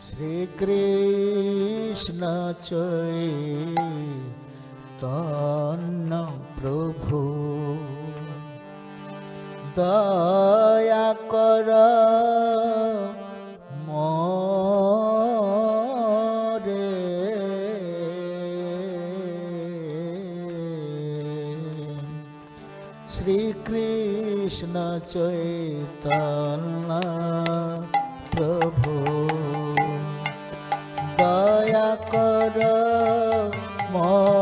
শ্রীকৃষ্ণ চৈতন্য প্রভু। দয়া কর মরে। শ্রীকৃষ্ণ চৈতন্য কর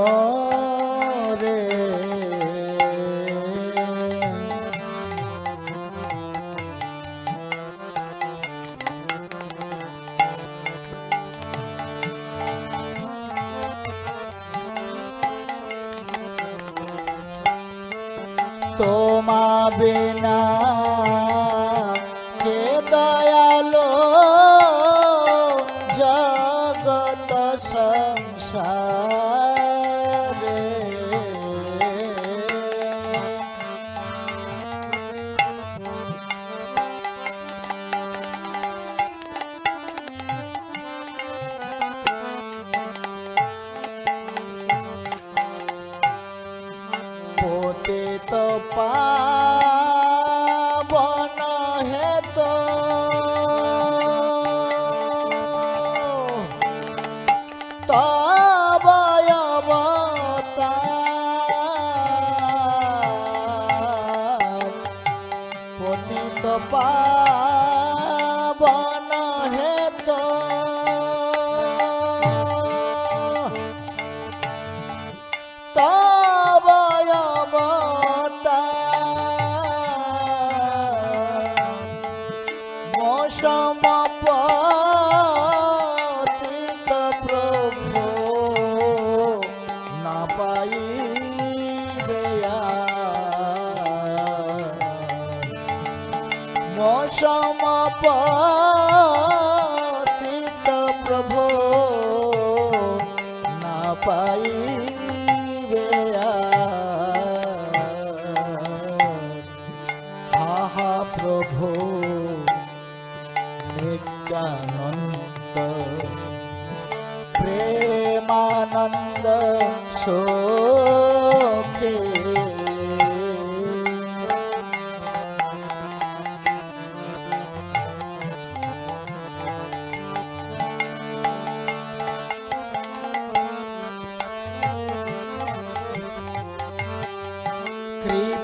怎么办？মৌসম পতিত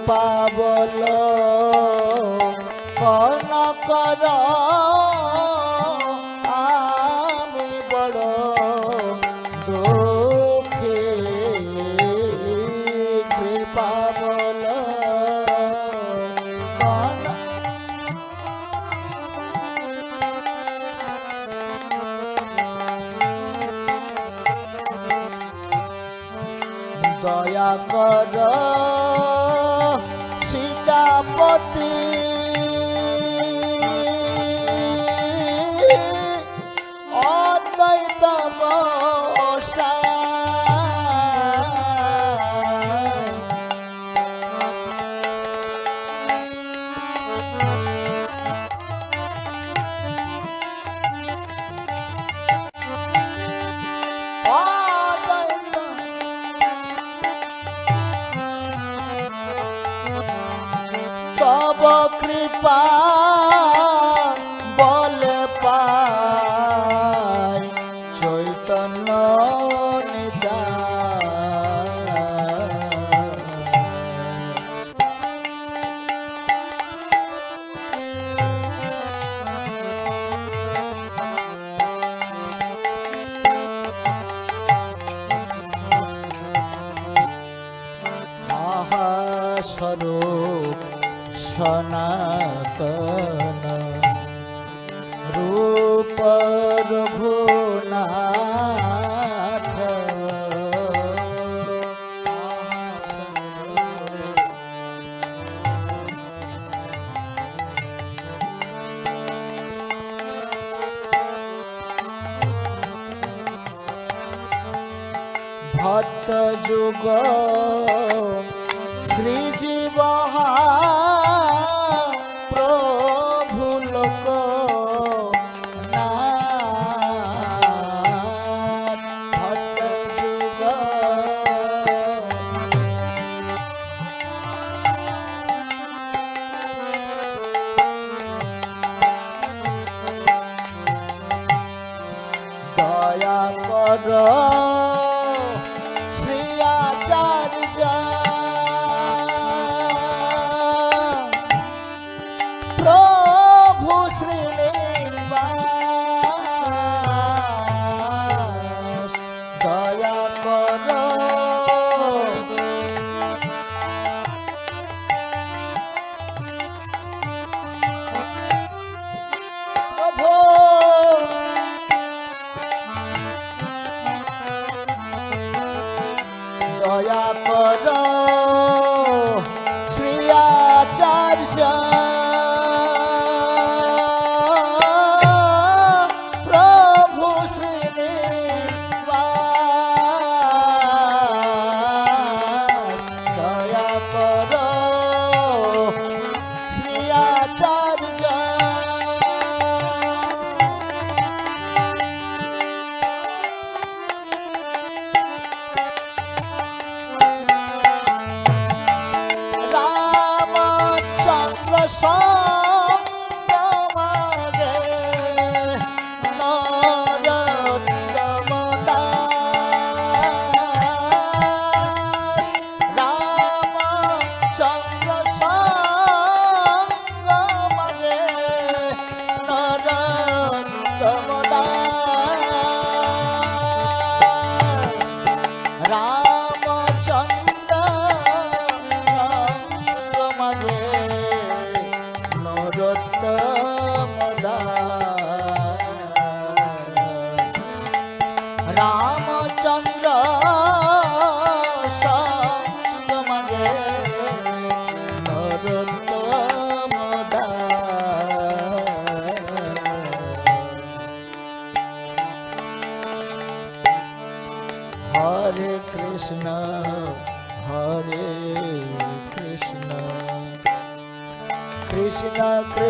কৃপা বল কন কর আমি বড় দুঃখী দয়া কর। মতি তব কৃপা। সনাতন। রূপ রঘুনাথ ভট্ট যুগ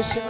কৃষ্ণ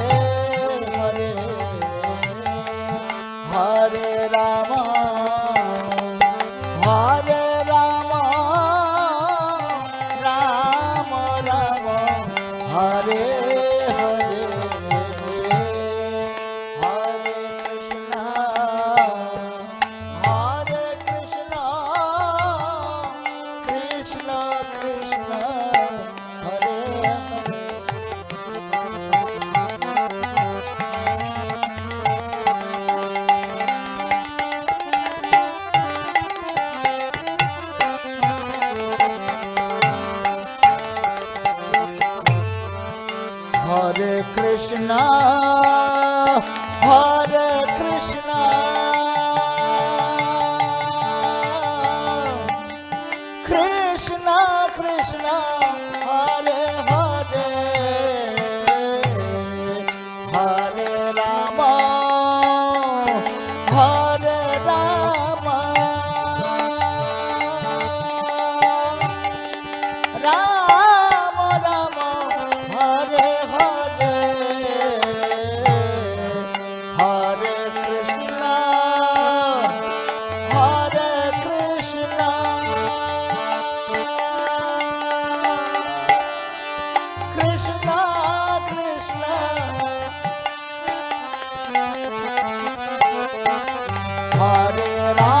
রাম হরে রাম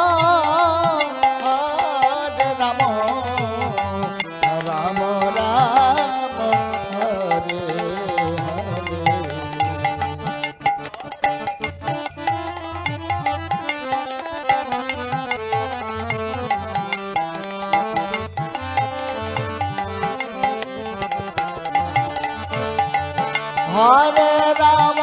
হরে রাম।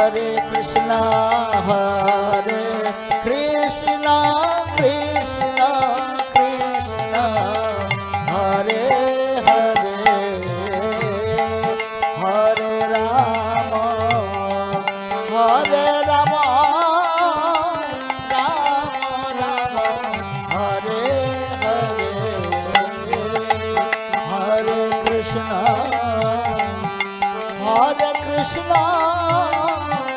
हरे कृष्णा हरे કૃષ્ણ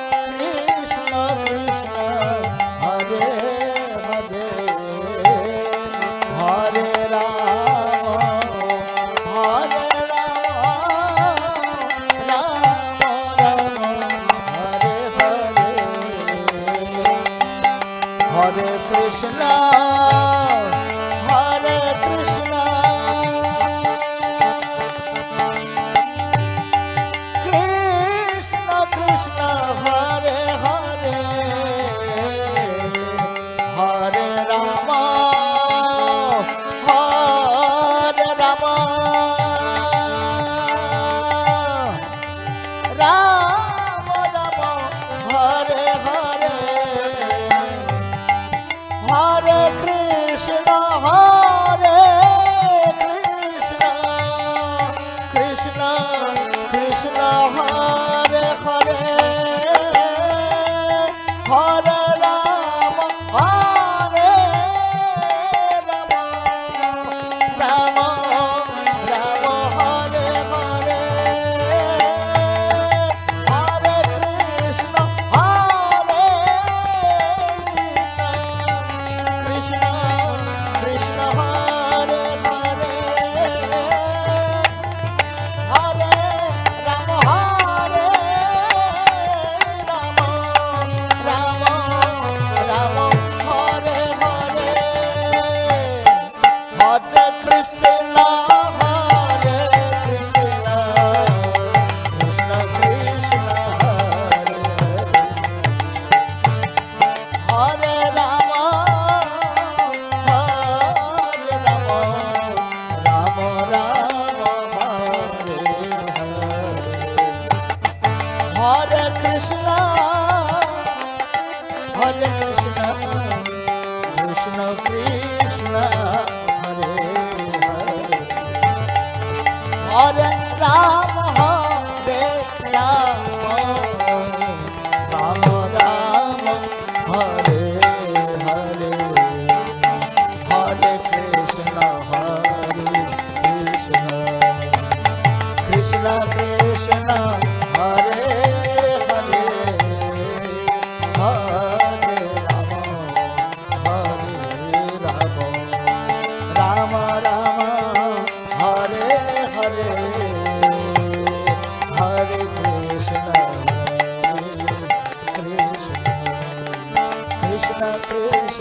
আসসালাম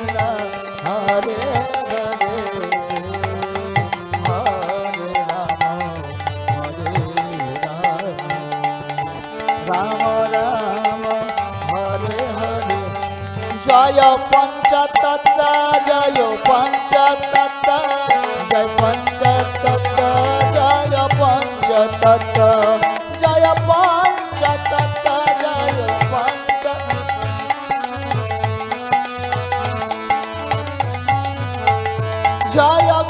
कृष्णा जया